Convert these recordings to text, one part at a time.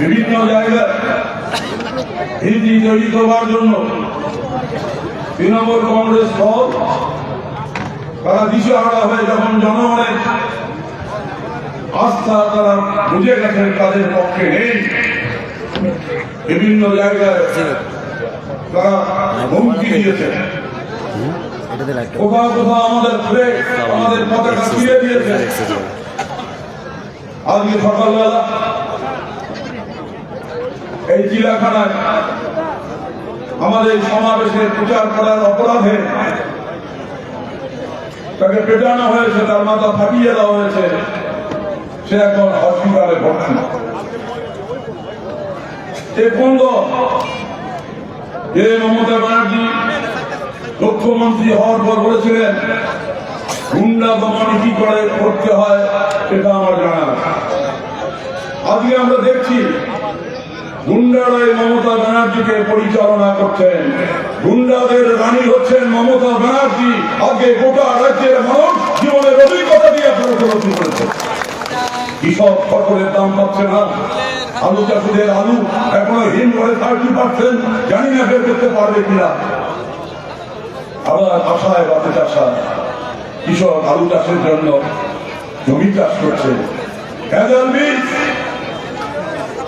বিভিন্ন জায়গায় হিন্দি তৈরি করবার জন্য তৃণমূল কংগ্রেস দল তারা দিশেহারা হয়ে যখন জনগণের আস্থা তারা বুঝে গেছেন তাদের পক্ষে নেই। বিভিন্ন জায়গায় তারা হুমকি দিয়েছে। আজকে সকালবেলা এই চিড়াখানায় আমাদের সমাবেশে প্রচার করার অপরাধে তাকে পেটানো হয়েছে, তার মাথা ফাটিয়ে দেওয়া হয়েছে, সে এখন হসপিটালে ভর্তি এ? মমতা ব্যানার্জি মুখ্যমন্ত্রী হওয়ার পর বলেছিলেন, গুন্ডা দমনে কি করে করতে হয়, সেটা আমার জানা আজকে আমরা দেখছি গুন্ডারা এই মমতা ব্যানার্জিকে পরিচালনা করছেন। গুন্ডাদের রানী হচ্ছেন মমতা ব্যানার্জি। আজকে গোটা রাজ্যের মানুষ জীবনের অভিজ্ঞতা দিয়ে উপলব্ধি করেছে। কৃষক ফসলের দাম পাচ্ছে না। আলু চাষিদের আলু এখনও হিম করে থার্টি পার্সেন্ট। জানি না বের করতে পারবে কিনা। আবার আশায় বাতে চাষা। কৃষক আলু চাষের জন্য জমি চাষ করছে। বীজ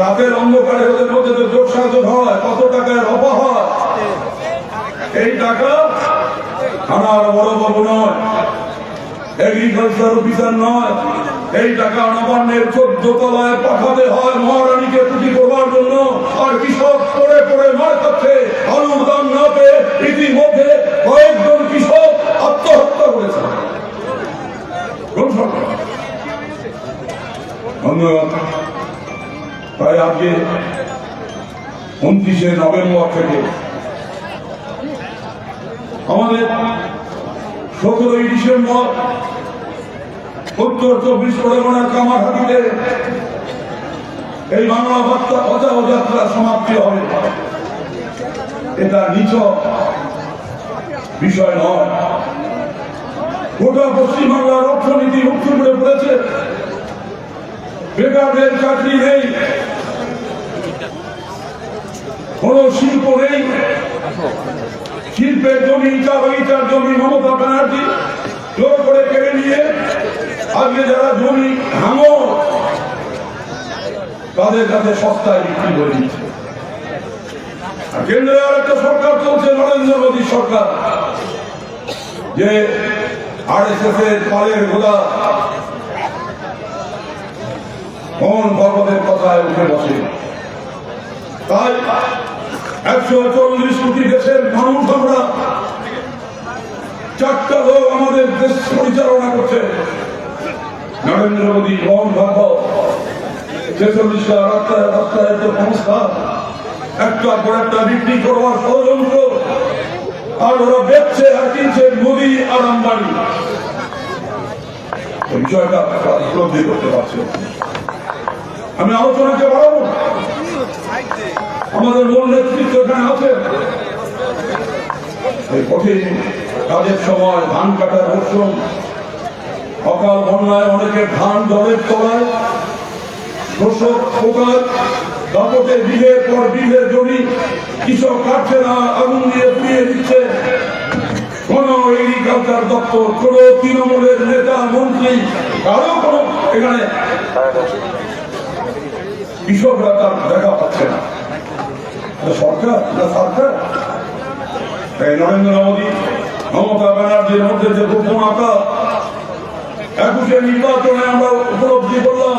রাতের অন্ধকারে ওদের মধ্যে যে যোগ সাধন হয়, কত রফা হয় এই টাকা থানার বড় বাবু নয় এগ্রিকালচার অফিসার নয়। এই টাকা নবান্নের চোদ্দ তলায় পাঠাতে হয় মহারানীকে টুটি করবার জন্য। আর কৃষক পড়ে পড়ে মার খাচ্ছে দাম না পেয়ে ইতিমধ্যে ধন্যবাদ। তাই আজকে উনত্রিশে নভেম্বর থেকে আমাদের সতেরোই ডিসেম্বর, উত্তর চব্বিশ পরগনার কামারহাটিতে এই বাংলা বার্তা অজাও যাত্রা সমাপ্তি হবে। এটা নিচ বিষয় নয়। গোটা পশ্চিমবাংলার অর্থনীতি উত্তরে পড়েছে। বেকারদের চাকরি নেই। কোন শিল্প নেই। শিল্পের জমি চা বাগিচার জমি মমতা ব্যানার্জি জোর করে কেড়ে নিয়ে আজকে যারা জমি ভাঙো, তাদের কাছে সস্তায় বিক্রি করে দিচ্ছে। কেন্দ্রে আর একটা সরকার চলছে, নরেন্দ্র মোদী সরকার, যে আর এস এস এর পালের গোলা মোহন ভগবতের কথায় উঠে বসে। তাই একশো চল্লিশ কোটি দেশের মানুষ আমরা চারটা লোক আমাদের দেশ পরিচালনা করছে। নরেন্দ্র মোদী, মোহন ভাগবত ছেচল্লিশটা রাস্তায় রাস্তায় যে সংস্থা একটা পর একটা বিক্রি করবার ষড়যন্ত্র। আর ওরা বেচছে আর কিনছে মোদী আর আম্বানি। বিষয়টা করতে পারছে। আমি আলোচনাকে বাড়াবো। আমাদের মূল নেতৃত্ব এখানে আছে এই কঠিন কাজের সময় ধান কাটার মরশুম। অকাল বন্যায় অনেকে ধান জলের তলায়। শোষক পোকার দাপটে বিঘের পর বিঘের জমি। কৃষক কাটছে না, আগুন দিয়ে পুড়িয়ে দিচ্ছে। কোন এগ্রিকালচার দপ্তর, কোন তৃণমূলের নেতা, মন্ত্রী, কারও কোন এখানে কৃষকরা তার দেখা পাচ্ছে না। সরকার না সরকার। তাই নরেন্দ্র মোদী, মমতা ব্যানার্জির মধ্যে যে গোপন আঁকা একুশে নির্বাচনে আমরা উপলব্ধি করলাম।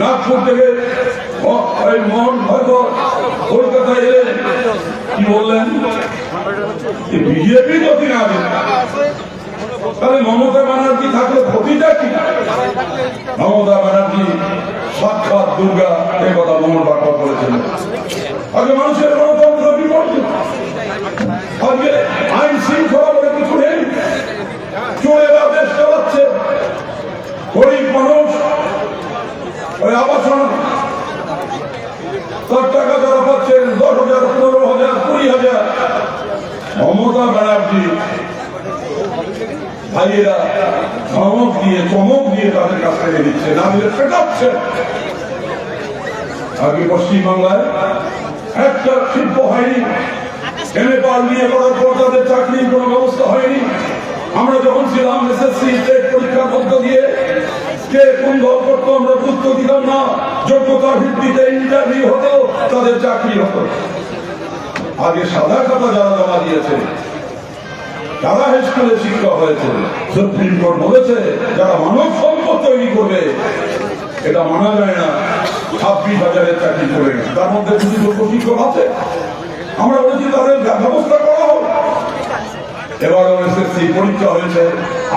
নাগপুর থেকে মোহন ভাগবত কলকাতায় এলেন কি বললেন? বিজেপি যদি না তাহলে মমতা ব্যানার্জি থাকলে ক্ষতিটা কি? মমতা ব্যানার্জি সাক্ষাৎ দুর্গা এই কথা মমতা বলেছেন। আগে মানুষের গণতন্ত্র বিপর্যয় আজকে আইন শৃঙ্খলা বলে কিছু নেই চোরেরা দেশ চালাচ্ছে গরিব মানুষ ওই আবাসন তার টাকা যারা পাচ্ছেন দশ হাজার পনেরো হাজার কুড়ি হাজার মমতা ব্যানার্জি ভাইয়েরা ধমক দিয়ে চমক দিয়ে তাদের কাছ দিচ্ছে না দিলে আগে পশ্চিমবাংলায় একটা শিল্প হয়নি এমএ পার নিয়ে করার পর তাদের চাকরির কোনো ব্যবস্থা হয়নি আমরা যখন ছিলাম এসএসসি স্টেট পরীক্ষার মধ্য দিয়ে কে কোন দল করতো আমরা গুরুত্ব দিতাম না যোগ্যতার ভিত্তিতে ইন্টারভিউ হতো তাদের চাকরি হতো আগে সাদা খাতা যারা জমা দিয়েছে হাই স্কুলে শিক্ষা হয়েছে, সুপ্রিম কোর্ট বলেছে, যারা মানব সম্পদ তৈরি করবে, এটা মানা যায় না। ছাব্বিশ হাজারের চাকরি করে। তার মধ্যে কিছু যোগ্য শিক্ষক আছে। আমরা বলেছি, তাদের ব্যবস্থা করা হোক। এবারও এসএসসি পরীক্ষা হয়েছে।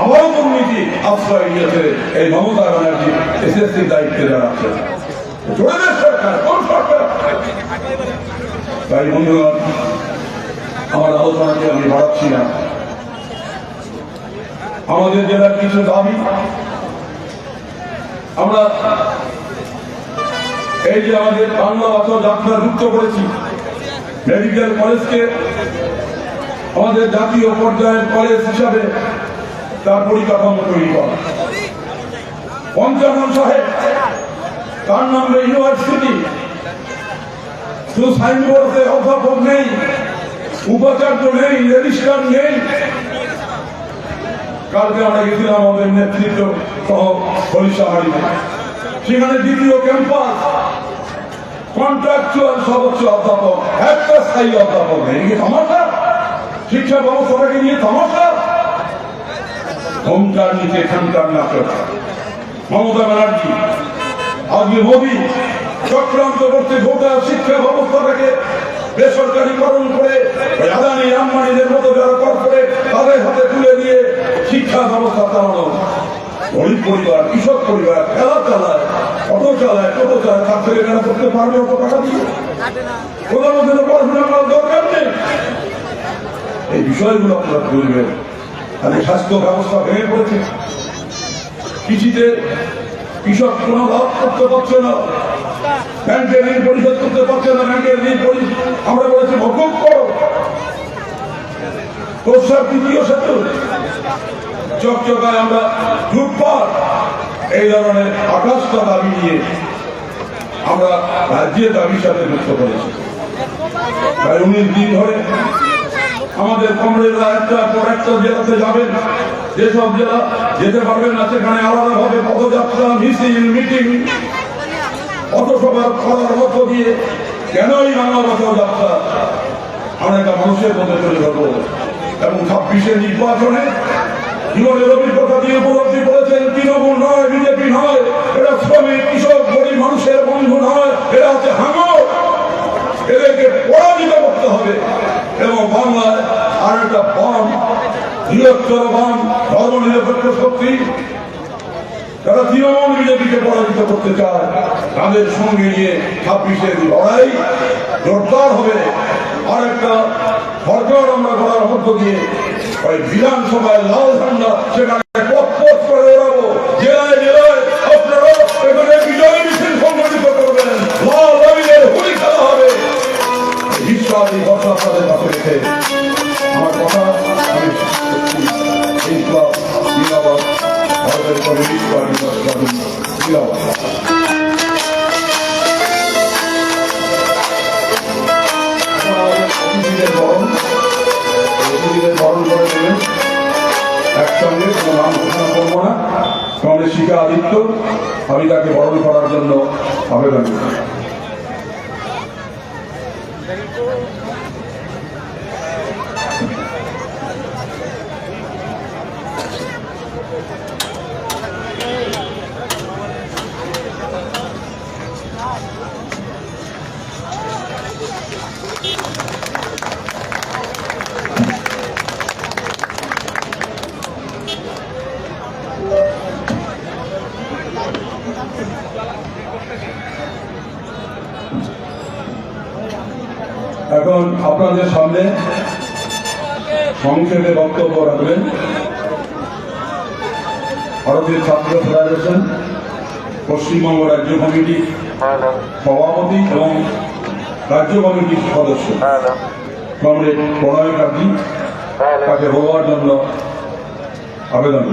আবারও দুর্নীতি আশ্রয় নিয়েছে এই মমতা ব্যানার্জি। এসএসসি দায়িত্বে সরকার তাই বন্ধুগণ আমার আলোচনাকে আমি বাড়াচ্ছি না। আমাদের জেলার কিছু দাবি। আমরা এই যে আমাদের বাংলা ভাষা যাত্রা যুক্ত করেছি মেডিকেল কলেজকে আমাদের জাতীয় পর্যায়ের কলেজ হিসাবে তার পরিকাঠামো তৈরি করা। পঞ্চানন সাহেব, তার নামে ইউনিভার্সিটি শুধু সাইনবোর্ডে অধ্যাপক নেই, উপাচার্য নেই রেজিস্ট্রার নেই। কালকে আমরা গেছিলাম আমাদের নেতৃত্ব সহ হরিশাহারি সেখানে দ্বিতীয় ক্যাম্পাস কন্ট্রাকচুয়াল সর্বোচ্চ অধ্যাপক একটা স্থায়ী অধ্যাপক। নেই কি সমস্যা, শিক্ষা ব্যবস্থাটাকে নিয়ে সমস্যা। হোমকার নিচে এখানকার নাটক। মমতা ব্যানার্জি, আজকে মোদী চক্রান্ত করতে গোটা শিক্ষা ব্যবস্থাটাকে বেসরকারীকরণ করে ওই আদানি আম্বানিদের মতো যারা কর্পোরেট তাদের হাতে তুলে দিয়ে গরিব পরিবার, কৃষক পরিবার, খেলা চালায়, অটো চালায়, টোটো চালায়, তার ছেলে করতে পারবে অত টাকা দিয়ে? মধ্যে তো পড়াশোনা করার দরকার নেই। এই বিষয়গুলো আপনারা বুঝবেন। তাহলে স্বাস্থ্য ব্যবস্থা ভেঙে পড়েছে। কৃষিতে কৃষক কোনো লাভ করতে পারছে না। ব্যাংকের ঋণ পরিশোধ করতে পারছে না। ব্যাংকের ঋণ পরিশোধ আমরা বলেছি মকুব করো। তৃতীয় সেতু। চকচকায় আমরা লুটপাট এই ধরনের আকাশটা দাবি নিয়ে আমরা রাজ্যের দাবির সাথে যুক্ত করেছি। প্রায় উনিশ দিন ধরে আমাদের কমরেডরা একটা জেলাতে যাবেন। যেসব জেলা যেতে পারবেন না, সেখানে আলাদাভাবে পদযাত্রা, মিছিল, মিটিং পথসভা করার মধ্য দিয়ে কেনই বাংলা পথযাত্রা আমরা একটা মানুষের মধ্যে চলে যাব এবং ছাব্বিশের নির্বাচনে জীবনের অভিজ্ঞতা দিয়ে উপলব্ধি করেছেন, তৃণমূল নয়, বিজেপি নয়, এরা শ্রমিক, কৃষক, গরিব মানুষের বন্ধু নয়, এরা হচ্ছে হাঙর। এদেরকে পরাজিত করতে হবে। এবং বাংলায় আর একটা বাম, বৃহত্তর বাম ধর্মনিরপেক্ষ শক্তি, যারা তৃণমূল বিজেপিকে পরাজিত করতে চায়, তাদের সঙ্গে নিয়ে ছাব্বিশের লড়াই জোরদার হবে। আর একটা সরকার আমরা করার মধ্য দিয়ে ওই বিধানসভায় লাল ঝান্ডা, সেখানে পথ পথ করে ওড়াবো। জেলায় জেলায় আপনারা এখানে বিজয় মিছিল সংগঠিত করবেন। আমার কথা আমি ভারতের কমিউনিস্ট আমি তাকে বরণ করার জন্য আবেদন বক্তব্য রাখবেন। ভারতীয় ছাত্র ফেডারেশন, পশ্চিমবঙ্গ রাজ্য কমিটি, সভাপতি এবং রাজ্য কমিটির সদস্য। কমরেড প্রণয় কাজী তাকে হওয়ার জন্য আবেদন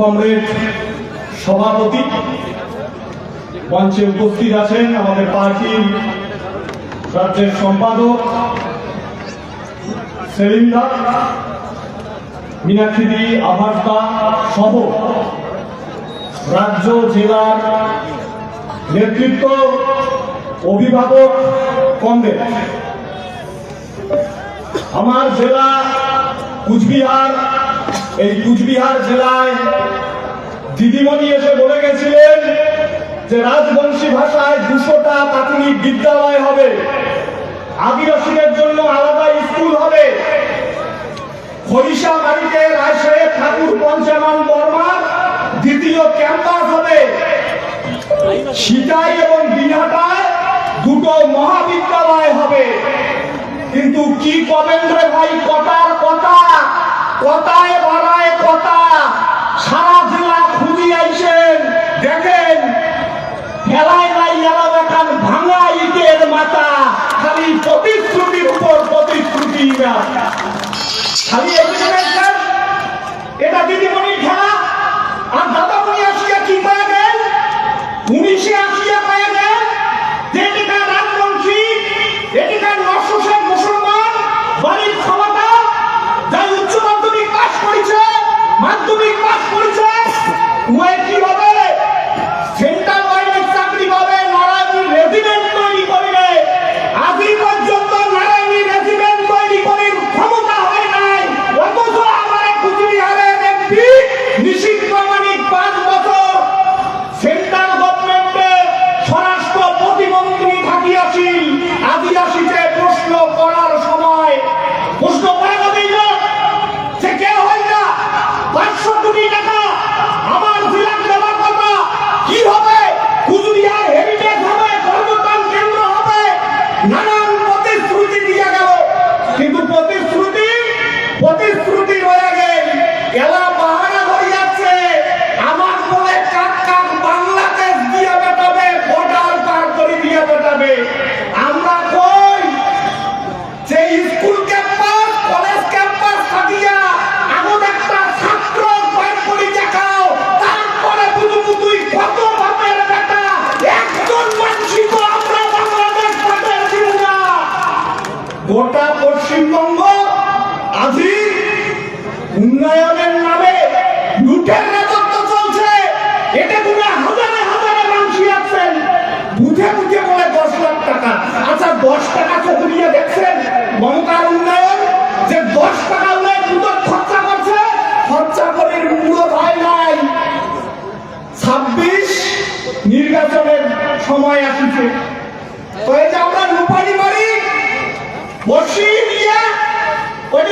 কংগ্রেস সভাপতি মঞ্চে উপস্থিত আছেন আমাদের পার্টির রাজ্যের সম্পাদক সেলিমদা মীনাক্ষীদি আভারতা সহ রাজ্য জেলার নেতৃত্ব অভিভাবক কংগ্রেস। আমার জেলা কুচবিহার এই কুচবিহার জেলায় দিদিমণি এসে বলে গেছিলেন যে রাজবংশী ভাষায় দুশোটা প্রাথমিক বিদ্যালয় হবে। আদিবাসীদের জন্য আলাদা স্কুল হবে। খরিষা বাড়িতে রাজশাহী ঠাকুর পঞ্চানন বর্মা দ্বিতীয় ক্যাম্পাস হবে। সীতাই এবং বিনাটায় দুটো মহাবিদ্যালয় হবে। কিন্তু কি কবেন্দ্র ভাই কটার কথা? কথায় ভরায় কথা? সারা জেলা খুঁজি আইছেন দেখেন, ফেলায় নাই এলাম এখান ভাঙা ইটের মাথা, খালি প্রতিশ্রুতির উপর প্রতিশ্রুতি খালি এটা দিদিমণি খেলা, আর দাদা সময় আসছে। তো এই যে আমরা রূপালী বাড়ি বসিয়ে দিয়া ওই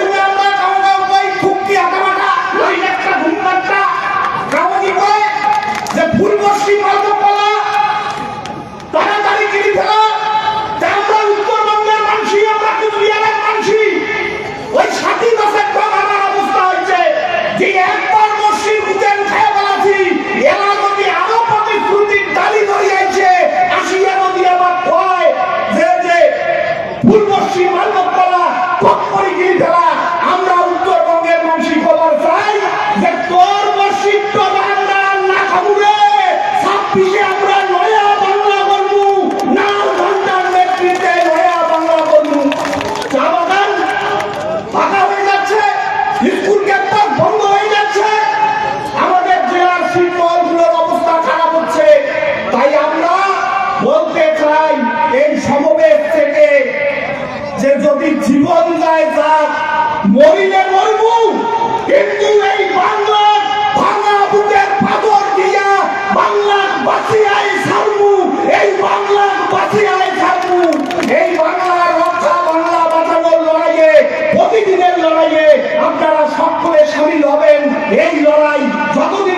করি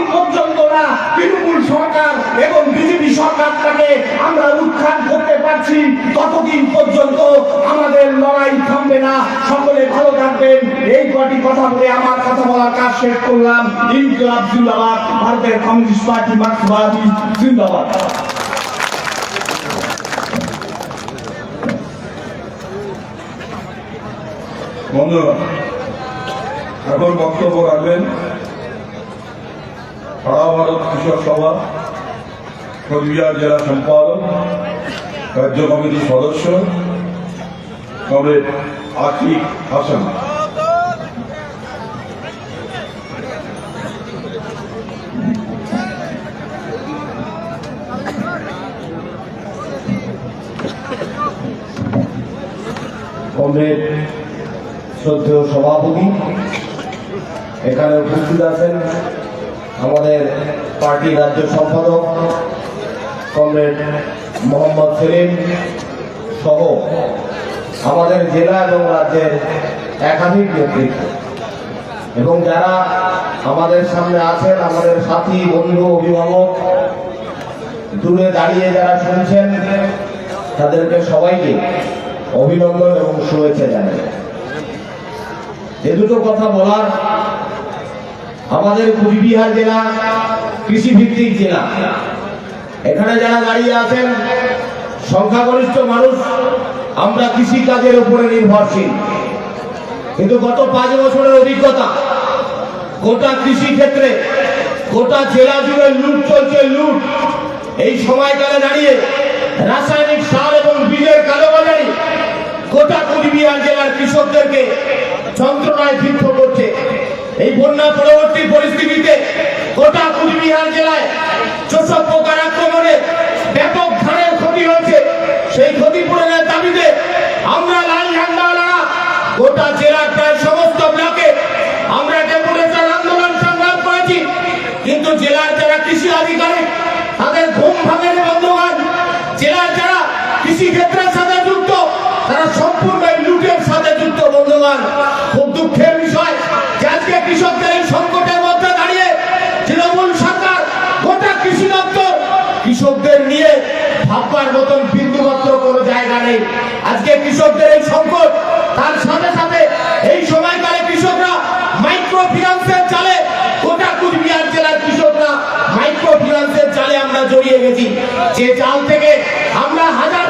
এবং বিজেপি সরকারটাকে আমরা উত্থান করতে পারছি, ততদিন পর্যন্ত আমাদের লড়াই থামবে না। সকলে ভালো থাকবেন। এই কটি কথা বলে আমার কথা বলার কাজ শেষ করলাম। ইনকলাব জিন্দাবাদ। ভারতের কমিউনিস্ট পার্টি মার্ক্সবাদী জিন্দাবাদ। বন্ধুরা, এখন বক্তব্য রাখবেন। সারা ভারত কৃষক সভা, কোচবিহার জেলা সম্পাদক, রাজ্য কমিটির সদস্য, কমরেড আকিব হাসান। কমরেড শ্রদ্ধেয় সভাপতি, এখানে উপস্থিত আছেন আমাদের পার্টি রাজ্য সম্পাদক কমরেড মোহাম্মদ সেলিম সহ আমাদের জেলা এবং রাজ্যের একাধিক নেতৃত্ব। এবং যারা আমাদের সামনে আছেন, আমাদের সাথী, বন্ধু, অভিভাবক, দূরে দাঁড়িয়ে যারা শুনছেন, তাদেরকে সবাইকে অভিনন্দন এবং শুভেচ্ছা জানাই। এ দুটো কথা বলার আমাদের কুচবিহার জেলা কৃষি ভিত্তিক জেলা। এখানে যারা দাঁড়িয়ে আছেন, সংখ্যাগরিষ্ঠ মানুষ, আমরা কৃষি কাজের উপরে নির্ভরশীল। কিন্তু গত পাঁচ বছরের অভিজ্ঞতা, গোটা কৃষি ক্ষেত্রে গোটা জেলা জুড়ে লুট চলছে লুট। এই সময়কালে দাঁড়িয়ে রাসায়নিক সার এবং বীজের কালোবাজারি গোটা কুচবিহার জেলার কৃষকদেরকে যন্ত্রণায় যুদ্ধ করছে। এই বন্যা পরবর্তী পরিস্থিতিতে গোটা কুচবিহার জেলায় চোষক পোকার আক্রমণে ব্যাপক ধানের ক্ষতি হয়েছে, সেই ক্ষতিপূরণের দাবিতে আমরা লাল ঝান্ডাওয়ালারা গোটা জেলার প্রায় সমস্ত ব্লকে আমরা ডেপুটেশন আন্দোলন সংগ্রাম করেছি। কিন্তু জেলার যারা কৃষি আধিকারিক, তাদের ঘুম ভাঙেনি বন্ধুগণ। জেলার যারা কৃষি ক্ষেত্রের আজকে কৃষকদের এই সংকট। তার সাথে সাথে এই সময়কালে কৃষকরা মাইক্রো ফিনান্সের চালে গোটা কুচবিহার জেলার কৃষকরা মাইক্রো ফিনান্সের চালে আমরা জড়িয়ে গেছি। যে চাল থেকে আমরা হাজার